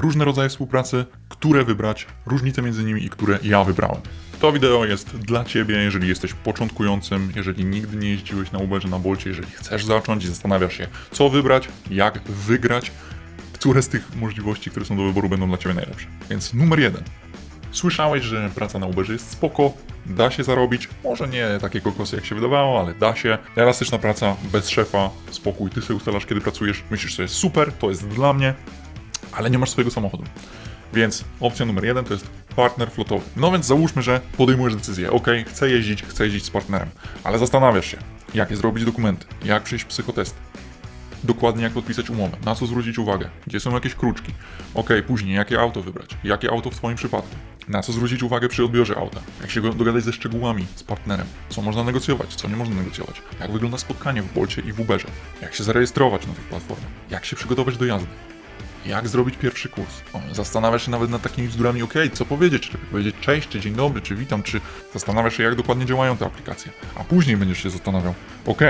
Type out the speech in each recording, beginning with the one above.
różne rodzaje współpracy, które wybrać, różnice między nimi i które ja wybrałem. To wideo jest dla Ciebie, jeżeli jesteś początkującym, jeżeli nigdy nie jeździłeś na Uberze, na Bolcie, jeżeli chcesz zacząć i zastanawiasz się, co wybrać, jak wygrać, które z tych możliwości, które są do wyboru, będą dla Ciebie najlepsze. Więc numer jeden. Słyszałeś, że praca na Uberze jest spoko, da się zarobić, może nie takie kokosy jak się wydawało, ale da się. Elastyczna praca, bez szefa, spokój, ty sobie ustalasz kiedy pracujesz, myślisz, że jest super, to jest dla mnie, ale nie masz swojego samochodu. Więc opcja numer jeden to jest partner flotowy. No więc załóżmy, że podejmujesz decyzję, ok, chcę jeździć, chcę jeździć z partnerem, ale zastanawiasz się, jakie zrobić dokumenty, jak przejść psychotesty, dokładnie jak podpisać umowę, na co zwrócić uwagę, gdzie są jakieś kruczki, ok, później jakie auto wybrać, jakie auto w Twoim przypadku, na co zwrócić uwagę przy odbiorze auta, jak się dogadać ze szczegółami, z partnerem, co można negocjować, co nie można negocjować, jak wygląda spotkanie w Bolcie i w Uberze, jak się zarejestrować na tych platformach, jak się przygotować do jazdy. Jak zrobić pierwszy kurs? Zastanawiasz się nawet nad takimi bzdurami, ok, co powiedzieć, czy powiedzieć cześć, czy dzień dobry, czy witam, czy zastanawiasz się, jak dokładnie działają te aplikacje. A później będziesz się zastanawiał, ok,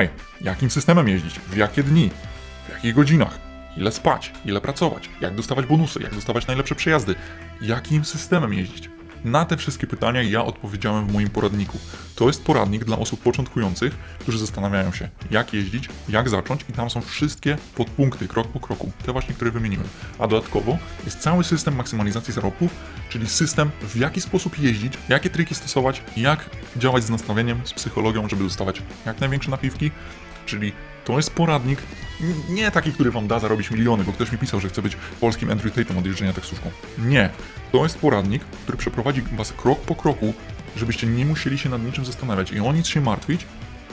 jakim systemem jeździć, w jakie dni, w jakich godzinach, ile spać, ile pracować, jak dostawać bonusy, jak dostawać najlepsze przejazdy, jakim systemem jeździć. Na te wszystkie pytania ja odpowiedziałem w moim poradniku. To jest poradnik dla osób początkujących, którzy zastanawiają się, jak jeździć, jak zacząć, i tam są wszystkie podpunkty, krok po kroku, te właśnie, które wymieniłem. A dodatkowo jest cały system maksymalizacji zarobków, czyli system, w jaki sposób jeździć, jakie triki stosować, jak działać z nastawieniem, z psychologią, żeby dostawać jak największe napiwki, czyli to jest poradnik, nie taki, który wam da zarobić miliony, bo ktoś mi pisał, że chce być polskim Andrew Tatum od jeżdżenia taksówką. Nie. To jest poradnik, który przeprowadzi was krok po kroku, żebyście nie musieli się nad niczym zastanawiać i o nic się martwić.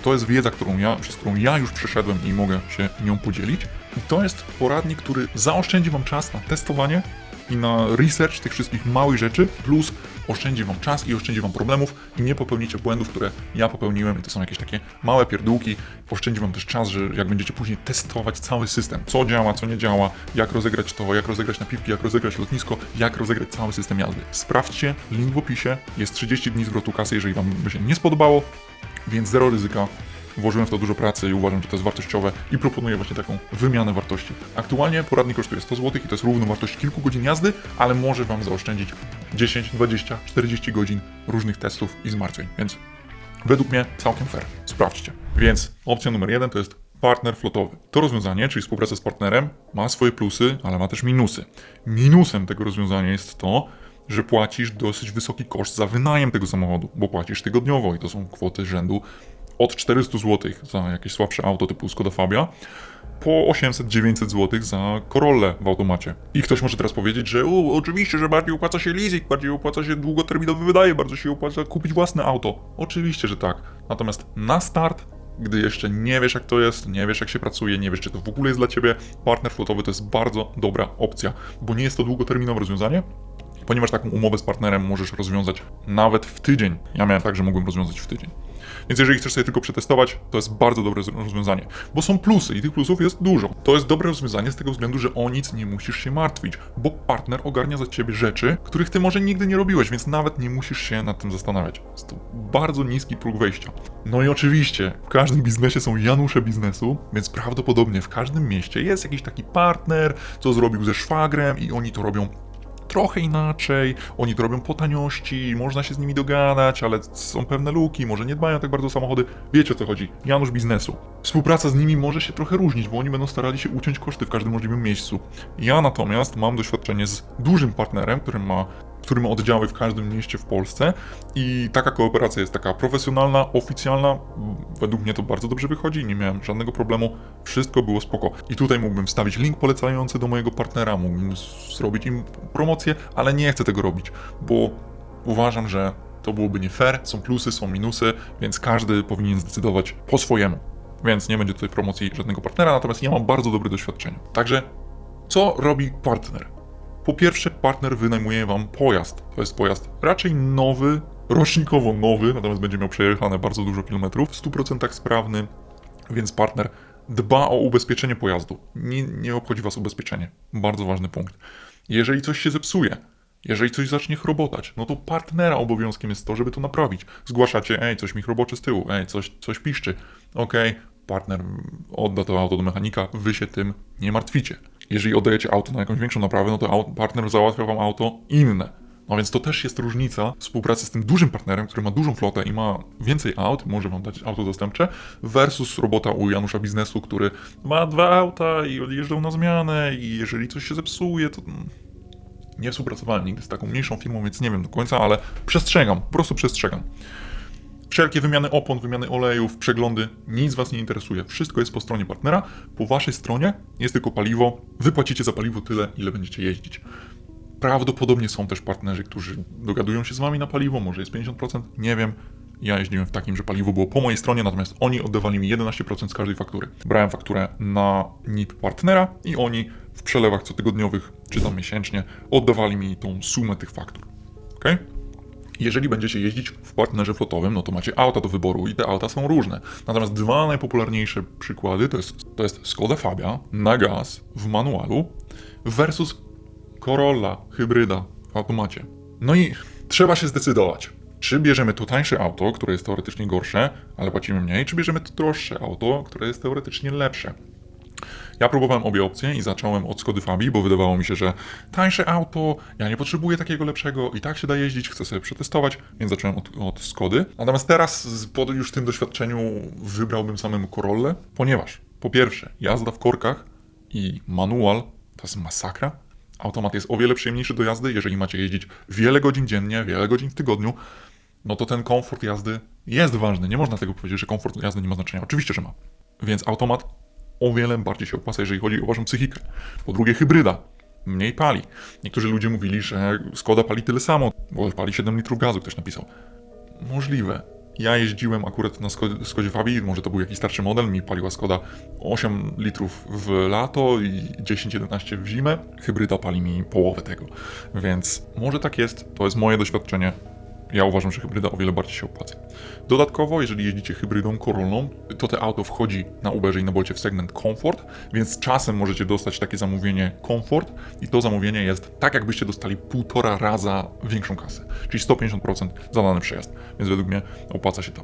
To jest wiedza, którą ja, przez którą ja już przeszedłem i mogę się nią podzielić. I to jest poradnik, który zaoszczędzi wam czas na testowanie i na research tych wszystkich małych rzeczy, plus oszczędzi wam czas i oszczędzi wam problemów i nie popełnicie błędów, które ja popełniłem i to są jakieś takie małe pierdółki. Oszczędzi wam też czas, że jak będziecie później testować cały system, co działa, co nie działa, jak rozegrać to, jak rozegrać napiwki, jak rozegrać lotnisko, jak rozegrać cały system jazdy. Sprawdźcie, link w opisie, jest 30 dni zwrotu kasy, jeżeli wam by się nie spodobało, więc zero ryzyka. Włożyłem w to dużo pracy i uważam, że to jest wartościowe i proponuję właśnie taką wymianę wartości. Aktualnie poradnik kosztuje 100 zł i to jest równowartość kilku godzin jazdy, ale może Wam zaoszczędzić 10, 20, 40 godzin różnych testów i zmartwień, więc według mnie całkiem fair. Sprawdźcie. Więc opcja numer jeden to jest partner flotowy. To rozwiązanie, czyli współpraca z partnerem, ma swoje plusy, ale ma też minusy. Minusem tego rozwiązania jest to, że płacisz dosyć wysoki koszt za wynajem tego samochodu, bo płacisz tygodniowo i to są kwoty rzędu od 400 zł za jakieś słabsze auto typu Skoda Fabia po 800-900 zł za Corollę w automacie. I ktoś może teraz powiedzieć, że u, oczywiście, że bardziej opłaca się leasing, bardziej opłaca się długoterminowy wydaje, bardzo się opłaca kupić własne auto. Oczywiście, że tak. Natomiast na start gdy jeszcze nie wiesz jak to jest, nie wiesz jak się pracuje, nie wiesz czy to w ogóle jest dla Ciebie, partner flotowy to jest bardzo dobra opcja, bo nie jest to długoterminowe rozwiązanie, ponieważ taką umowę z partnerem możesz rozwiązać nawet w tydzień. Ja miałem tak, że mogłem rozwiązać w tydzień. Więc jeżeli chcesz sobie tylko przetestować, to jest bardzo dobre rozwiązanie, bo są plusy i tych plusów jest dużo. To jest dobre rozwiązanie z tego względu, że o nic nie musisz się martwić, bo partner ogarnia za ciebie rzeczy, których ty może nigdy nie robiłeś, więc nawet nie musisz się nad tym zastanawiać. Jest to bardzo niski próg wejścia. No i oczywiście, w każdym biznesie są Janusze biznesu, więc prawdopodobnie w każdym mieście jest jakiś taki partner, co zrobił ze szwagrem i oni to robią trochę inaczej, oni to robią po taniości, można się z nimi dogadać, ale są pewne luki, może nie dbają tak bardzo o samochody. Wiecie o co chodzi. Janusz biznesu. Współpraca z nimi może się trochę różnić, bo oni będą starali się uciąć koszty w każdym możliwym miejscu. Ja natomiast mam doświadczenie z dużym partnerem, który ma który ma oddziały w każdym mieście w Polsce i taka kooperacja jest taka profesjonalna, oficjalna. Według mnie to bardzo dobrze wychodzi, nie miałem żadnego problemu, wszystko było spoko. I tutaj mógłbym wstawić link polecający do mojego partnera, mógłbym zrobić im promocję, ale nie chcę tego robić, bo uważam, że to byłoby nie fair, są plusy, są minusy, więc każdy powinien zdecydować po swojemu. Więc nie będzie tutaj promocji żadnego partnera, natomiast ja mam bardzo dobre doświadczenie. Także co robi partner? Po pierwsze, partner wynajmuje wam pojazd. To jest pojazd raczej nowy, rocznikowo nowy, natomiast będzie miał przejechane bardzo dużo kilometrów, w 100% sprawny, więc partner dba o ubezpieczenie pojazdu. Nie, nie obchodzi was ubezpieczenie. Bardzo ważny punkt. Jeżeli coś się zepsuje, jeżeli coś zacznie chrobotać, no to partnera obowiązkiem jest to, żeby to naprawić. Zgłaszacie, ej, coś mi chrobocze z tyłu, ej, coś, coś piszczy. Okej, partner odda to auto do mechanika, wy się tym nie martwicie. Jeżeli oddajecie auto na jakąś większą naprawę, no to partner załatwia wam auto inne. No więc to też jest różnica współpracy z tym dużym partnerem, który ma dużą flotę i ma więcej aut, może wam dać auto zastępcze, versus robota u Janusza Biznesu, który ma dwa auta i odjeżdżał na zmianę i jeżeli coś się zepsuje, to nie współpracowałem nigdy z taką mniejszą firmą, więc nie wiem do końca, ale przestrzegam, po prostu przestrzegam. Wszelkie wymiany opon, wymiany olejów, przeglądy, nic Was nie interesuje. Wszystko jest po stronie partnera. Po Waszej stronie jest tylko paliwo. Wy płacicie za paliwo tyle, ile będziecie jeździć. Prawdopodobnie są też partnerzy, którzy dogadują się z Wami na paliwo, może jest 50%, nie wiem. Ja jeździłem w takim, że paliwo było po mojej stronie, natomiast oni oddawali mi 11% z każdej faktury. Brałem fakturę na NIP partnera i oni w przelewach cotygodniowych czy tam miesięcznie oddawali mi tą sumę tych faktur. Okej? Jeżeli będziecie jeździć w partnerze flotowym, no to macie auta do wyboru i te auta są różne. Natomiast dwa najpopularniejsze przykłady to jest, to jest Skoda Fabia na gaz w manualu versus Corolla hybryda w automacie. No i trzeba się zdecydować. Czy bierzemy to tańsze auto, które jest teoretycznie gorsze, ale płacimy mniej, czy bierzemy to droższe auto, które jest teoretycznie lepsze? Ja próbowałem obie opcje i zacząłem od Skody Fabii, bo wydawało mi się, że tańsze auto, ja nie potrzebuję takiego lepszego i tak się da jeździć, chcę sobie przetestować, więc zacząłem od, od Skody. Natomiast teraz, po już tym doświadczeniu, wybrałbym samemu Corollę, ponieważ po pierwsze, jazda w korkach i manual to jest masakra. Automat jest o wiele przyjemniejszy do jazdy, jeżeli macie jeździć wiele godzin dziennie, wiele godzin w tygodniu, no to ten komfort jazdy jest ważny. Nie można tego powiedzieć, że komfort jazdy nie ma znaczenia. Oczywiście, że ma. Więc automat o wiele bardziej się opłaca, jeżeli chodzi o waszą psychikę. Po drugie, hybryda. Mniej pali. Niektórzy ludzie mówili, że Skoda pali tyle samo, bo pali 7 litrów gazu, ktoś napisał. Możliwe. Ja jeździłem akurat na Skodzie, Fabii, może to był jakiś starszy model, mi paliła Skoda 8 litrów w lato i 10-11 w zimę. Hybryda pali mi połowę tego. Więc może tak jest, to jest moje doświadczenie. Ja uważam, że hybryda o wiele bardziej się opłaca. Dodatkowo, jeżeli jeździcie hybrydą Corollą, to te auto wchodzi na Uberze i na Bolcie w segment Comfort, więc czasem możecie dostać takie zamówienie Comfort i to zamówienie jest tak, jakbyście dostali półtora raza większą kasę, czyli 150% za dany przejazd, więc według mnie opłaca się to.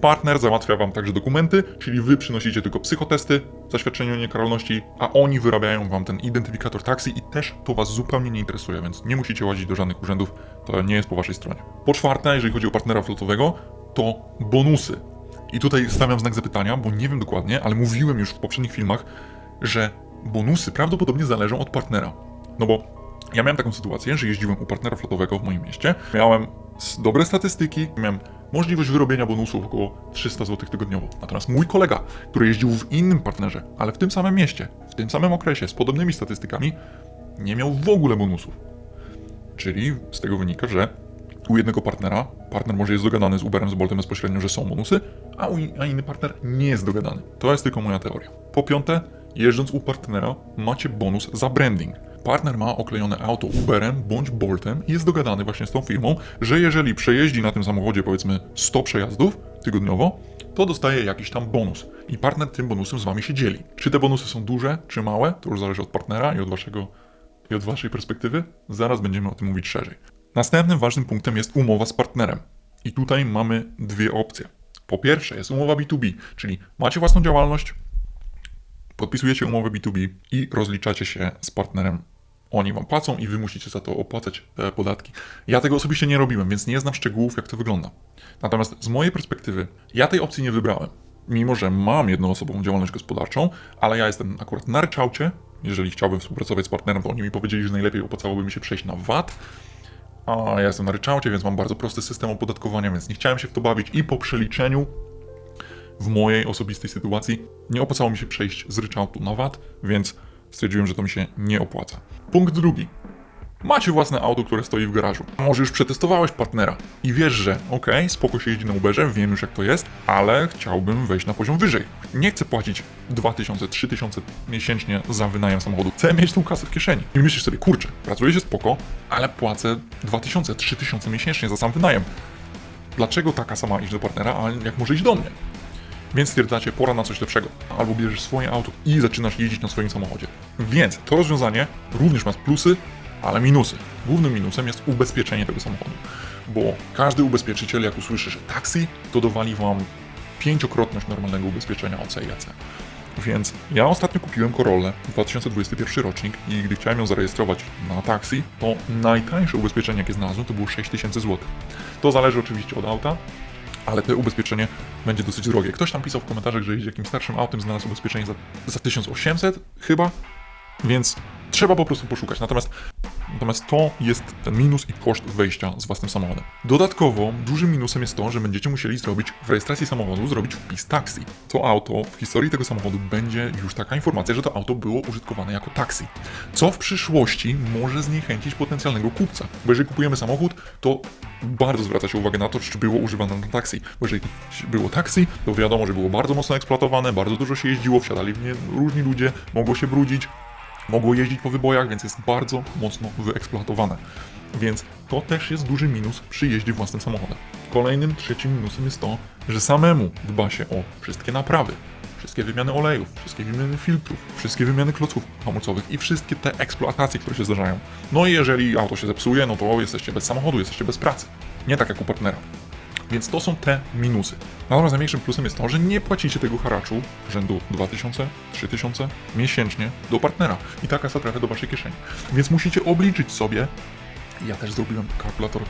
Partner załatwia Wam także dokumenty, czyli Wy przynosicie tylko psychotesty, zaświadczenie o niekaralności, a oni wyrabiają Wam ten identyfikator taksi i też to Was zupełnie nie interesuje, więc nie musicie łazić do żadnych urzędów, to nie jest po Waszej stronie. Po czwarte, jeżeli chodzi o partnera flotowego, to bonusy. I tutaj stawiam znak zapytania, bo nie wiem dokładnie, ale mówiłem już w poprzednich filmach, że bonusy prawdopodobnie zależą od partnera. No bo ja miałem taką sytuację, że jeździłem u partnera flotowego w moim mieście, miałem dobre statystyki, miałem możliwość wyrobienia bonusów około 300 zł tygodniowo. Natomiast mój kolega, który jeździł w innym partnerze, ale w tym samym mieście, w tym samym okresie, z podobnymi statystykami, nie miał w ogóle bonusów. Czyli z tego wynika, że u jednego partnera partner może jest dogadany z Uberem, z Boltem bezpośrednio, że są bonusy, a, u, a inny partner nie jest dogadany. To jest tylko moja teoria. Po piąte, jeżdżąc u partnera, macie bonus za branding. Partner ma oklejone auto Uberem bądź Boltem i jest dogadany właśnie z tą firmą, że jeżeli przejeździ na tym samochodzie powiedzmy 100 przejazdów tygodniowo, to dostaje jakiś tam bonus. I partner tym bonusem z wami się dzieli. Czy te bonusy są duże, czy małe, to już zależy od partnera i od waszego i od Waszej perspektywy? Zaraz będziemy o tym mówić szerzej. Następnym ważnym punktem jest umowa z partnerem. I tutaj mamy dwie opcje. Po pierwsze jest umowa B2B, czyli macie własną działalność, podpisujecie umowę B2B i rozliczacie się z partnerem. Oni wam płacą i wy musicie za to opłacać e, podatki. Ja tego osobiście nie robiłem, więc nie znam szczegółów, jak to wygląda. Natomiast z mojej perspektywy, ja tej opcji nie wybrałem. Mimo, że mam jednoosobową działalność gospodarczą, ale ja jestem akurat na ryczałcie. Jeżeli chciałbym współpracować z partnerem, to oni mi powiedzieli, że najlepiej opłacałoby mi się przejść na VAT. A ja jestem na ryczałcie, więc mam bardzo prosty system opodatkowania, więc nie chciałem się w to bawić i po przeliczeniu w mojej osobistej sytuacji nie opłacało mi się przejść z ryczałtu na VAT, więc stwierdziłem, że to mi się nie opłaca. Punkt drugi. Macie własne auto, które stoi w garażu. Może już przetestowałeś partnera i wiesz, że okej, spoko się jeździ na Uberze, wiem już jak to jest, ale chciałbym wejść na poziom wyżej. Nie chcę płacić 2000, 3000 miesięcznie za wynajem samochodu. Chcę mieć tą kasę w kieszeni. I myślisz sobie, kurczę, pracuję się spoko, ale płacę 2000, 3000 miesięcznie za sam wynajem. Dlaczego taka sama iść do partnera, a jak może iść do mnie? Więc stwierdzacie, pora na coś lepszego. Albo bierzesz swoje auto i zaczynasz jeździć na swoim samochodzie. Więc to rozwiązanie również ma plusy, ale minusy. Głównym minusem jest ubezpieczenie tego samochodu. Bo każdy ubezpieczyciel, jak usłyszy, że taksi, to dowali wam pięciokrotność normalnego ubezpieczenia OC i AC. Więc ja ostatnio kupiłem Corollę 2021 rocznik i gdy chciałem ją zarejestrować na taksi, to najtańsze ubezpieczenie, jakie znalazłem, to było 6000 zł. To zależy oczywiście od auta, ale to ubezpieczenie będzie dosyć drogie. Ktoś tam pisał w komentarzach, że jeździ jakimś starszym autem, znalazł ubezpieczenie za, za 1800 chyba, więc trzeba po prostu poszukać. Natomiast, natomiast to jest ten minus i koszt wejścia z własnym samochodem. Dodatkowo dużym minusem jest to, że będziecie musieli zrobić w rejestracji samochodu zrobić wpis taksi. To auto w historii tego samochodu będzie już taka informacja, że to auto było użytkowane jako taksi. Co w przyszłości może zniechęcić potencjalnego kupca. Bo jeżeli kupujemy samochód, to bardzo zwraca się uwagę na to, czy było używane na taksi. Bo jeżeli było taksi, to wiadomo, że było bardzo mocno eksploatowane, bardzo dużo się jeździło, wsiadali w nie różni ludzie, mogło się brudzić, mogło jeździć po wybojach, więc jest bardzo mocno wyeksploatowane. Więc to też jest duży minus przy jeździe własnym samochodem. Kolejnym, trzecim minusem jest to, że samemu dba się o wszystkie naprawy, wszystkie wymiany olejów, wszystkie wymiany filtrów, wszystkie wymiany klocków hamulcowych i wszystkie te eksploatacje, które się zdarzają. No i jeżeli auto się zepsuje, no to jesteście bez samochodu, jesteście bez pracy. Nie tak jak u partnera. Więc to są te minusy. Natomiast największym plusem jest to, że nie płacicie tego haraczu rzędu 2000, 3000 miesięcznie do partnera. I ta kasa trafia do waszej kieszeni. Więc musicie obliczyć sobie, ja też zrobiłem kalkulator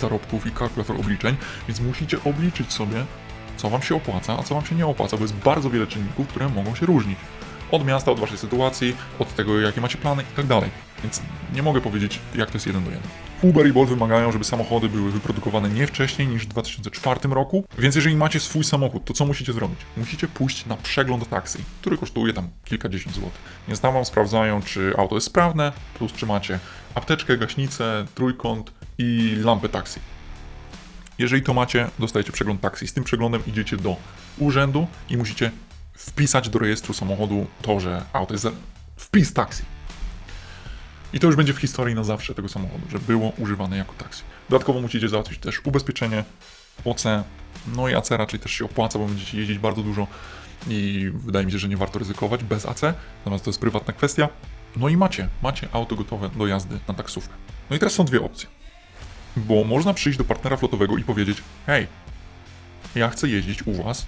zarobków i kalkulator obliczeń, więc musicie obliczyć sobie, co wam się opłaca, a co wam się nie opłaca, bo jest bardzo wiele czynników, które mogą się różnić. Od miasta, od waszej sytuacji, od tego, jakie macie plany i tak dalej. Więc nie mogę powiedzieć, jak to jest jeden do jeden. Uber i Bolt wymagają, żeby samochody były wyprodukowane nie wcześniej niż w 2004 roku, więc jeżeli macie swój samochód, to co musicie zrobić? Musicie pójść na przegląd taksi, który kosztuje tam kilkadziesiąt złotych. Więc tam wam sprawdzają, czy auto jest sprawne, plus czy macie apteczkę, gaśnicę, trójkąt i lampę taksi. Jeżeli to macie, dostajecie przegląd taksi. Z tym przeglądem idziecie do urzędu i musicie wpisać do rejestru samochodu to, że auto jest wpis taksi. I to już będzie w historii na zawsze tego samochodu, że było używane jako taksi. Dodatkowo musicie załatwić też ubezpieczenie, OC, no i AC raczej też się opłaca, bo będziecie jeździć bardzo dużo i wydaje mi się, że nie warto ryzykować bez AC, natomiast to jest prywatna kwestia. No i macie, macie auto gotowe do jazdy na taksówkę. No i teraz są dwie opcje. Bo można przyjść do partnera flotowego i powiedzieć: Hej, ja chcę jeździć u was,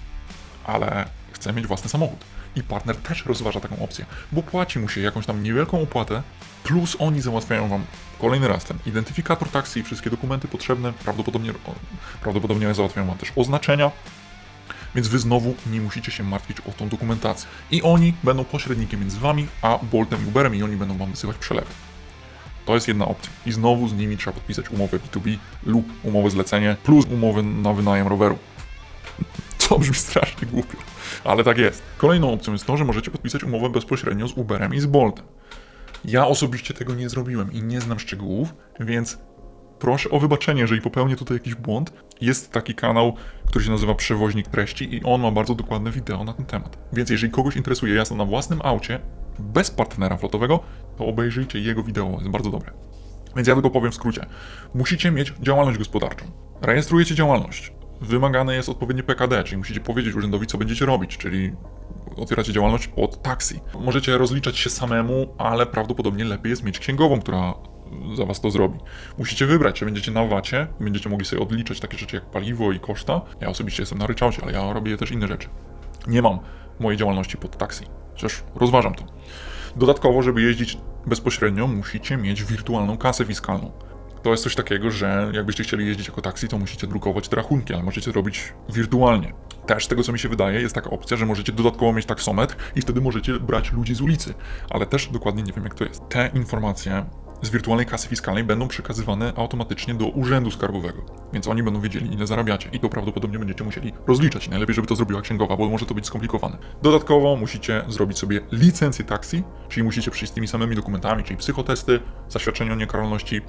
ale chcę mieć własny samochód. I partner też rozważa taką opcję, bo płaci mu się jakąś tam niewielką opłatę, plus oni załatwiają wam kolejny raz ten identyfikator taksi, wszystkie dokumenty potrzebne, prawdopodobnie, prawdopodobnie załatwiają wam też oznaczenia, więc wy znowu nie musicie się martwić o tą dokumentację. I oni będą pośrednikiem między wami a Boltem i Uberem i oni będą wam wysyłać przelewy. To jest jedna opcja. I znowu z nimi trzeba podpisać umowę B2B lub umowę zlecenie plus umowę na wynajem roweru. Co brzmi strasznie głupio, ale tak jest. Kolejną opcją jest to, że możecie podpisać umowę bezpośrednio z Uberem i z Boltem. Ja osobiście tego nie zrobiłem i nie znam szczegółów, więc proszę o wybaczenie, jeżeli popełnię tutaj jakiś błąd. Jest taki kanał, który się nazywa Przewoźnik Treści i on ma bardzo dokładne wideo na ten temat. Więc jeżeli kogoś interesuje jazda na własnym aucie, bez partnera flotowego, to obejrzyjcie jego wideo, jest bardzo dobre. Więc ja tylko powiem w skrócie. Musicie mieć działalność gospodarczą. Rejestrujecie działalność. Wymagane jest odpowiednie PKD, czyli musicie powiedzieć urzędowi, co będziecie robić, czyli otwieracie działalność pod taksi. Możecie rozliczać się samemu, ale prawdopodobnie lepiej jest mieć księgową, która za was to zrobi. Musicie wybrać, czy będziecie na wacie będziecie mogli sobie odliczać takie rzeczy jak paliwo i koszta. Ja osobiście jestem na ryczałcie, ale ja robię też inne rzeczy. Nie mam mojej działalności pod taksi, chociaż rozważam to. Dodatkowo, żeby jeździć bezpośrednio, musicie mieć wirtualną kasę fiskalną. To jest coś takiego, że jakbyście chcieli jeździć jako taksi, to musicie drukować te rachunki, ale możecie robić wirtualnie. Też z tego, co mi się wydaje, jest taka opcja, że możecie dodatkowo mieć taksometr i wtedy możecie brać ludzi z ulicy. Ale też dokładnie nie wiem, jak to jest. Te informacje z wirtualnej kasy fiskalnej będą przekazywane automatycznie do urzędu skarbowego, więc oni będą wiedzieli, ile zarabiacie i to prawdopodobnie będziecie musieli rozliczać. Najlepiej, żeby to zrobiła księgowa, bo może to być skomplikowane. Dodatkowo musicie zrobić sobie licencję taksi, czyli musicie przyjść z tymi samymi dokumentami, czyli psychotesty, zaświadczenie o niekaralności,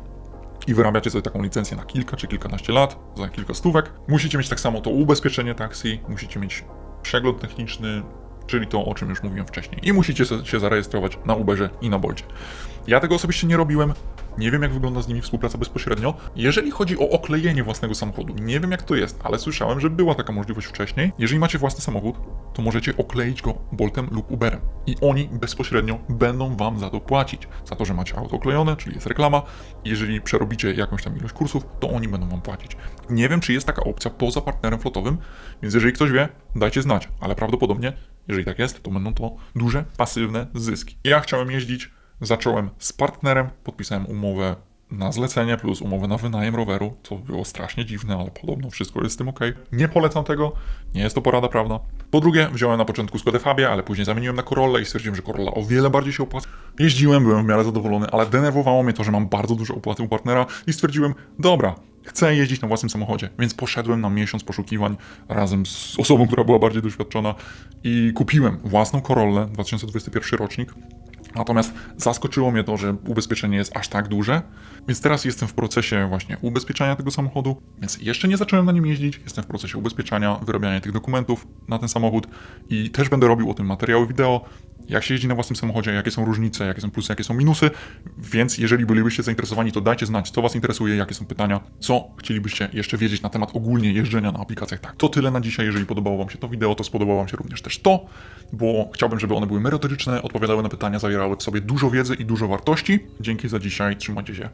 i wyrabiacie sobie taką licencję na kilka czy kilkanaście lat, za kilka stówek. Musicie mieć tak samo to ubezpieczenie taksi, musicie mieć przegląd techniczny, czyli to, o czym już mówiłem wcześniej. I musicie się zarejestrować na Uberze i na Bolcie. Ja tego osobiście nie robiłem. Nie wiem, jak wygląda z nimi współpraca bezpośrednio. Jeżeli chodzi o oklejenie własnego samochodu, nie wiem jak to jest, ale słyszałem, że była taka możliwość wcześniej. Jeżeli macie własny samochód, to możecie okleić go Boltem lub Uberem. I oni bezpośrednio będą wam za to płacić. Za to, że macie auto oklejone, czyli jest reklama. Jeżeli przerobicie jakąś tam ilość kursów, to oni będą wam płacić. Nie wiem, czy jest taka opcja poza partnerem flotowym, więc jeżeli ktoś wie, dajcie znać, ale prawdopodobnie Jeżeli tak jest, to będą to duże, pasywne zyski. Ja chciałem jeździć, zacząłem z partnerem, podpisałem umowę na zlecenie plus umowę na wynajem roweru, co było strasznie dziwne, ale podobno wszystko jest z tym ok. Nie polecam tego, nie jest to porada prawna. Po drugie, wziąłem na początku Skodę Fabia, ale później zamieniłem na Corollę i stwierdziłem, że Corolla o wiele bardziej się opłaca. Jeździłem, byłem w miarę zadowolony, ale denerwowało mnie to, że mam bardzo dużo opłaty u partnera i stwierdziłem, dobra, chcę jeździć na własnym samochodzie, więc poszedłem na miesiąc poszukiwań razem z osobą, która była bardziej doświadczona i kupiłem własną Corollę, 2021 rocznik. Natomiast zaskoczyło mnie to, że ubezpieczenie jest aż tak duże, więc teraz jestem w procesie właśnie ubezpieczania tego samochodu, więc jeszcze nie zacząłem na nim jeździć, jestem w procesie ubezpieczania, wyrabiania tych dokumentów na ten samochód i też będę robił o tym materiały wideo, jak się jeździ na własnym samochodzie, jakie są różnice, jakie są plusy, jakie są minusy, więc jeżeli bylibyście zainteresowani, to dajcie znać, co Was interesuje, jakie są pytania, co chcielibyście jeszcze wiedzieć na temat ogólnie jeżdżenia na aplikacjach. Tak, to tyle na dzisiaj, jeżeli podobało Wam się to wideo, to spodobało Wam się również też to, bo chciałbym, żeby one były merytoryczne, odpowiadały na pytania, zawierały w sobie dużo wiedzy i dużo wartości. Dzięki za dzisiaj, trzymajcie się.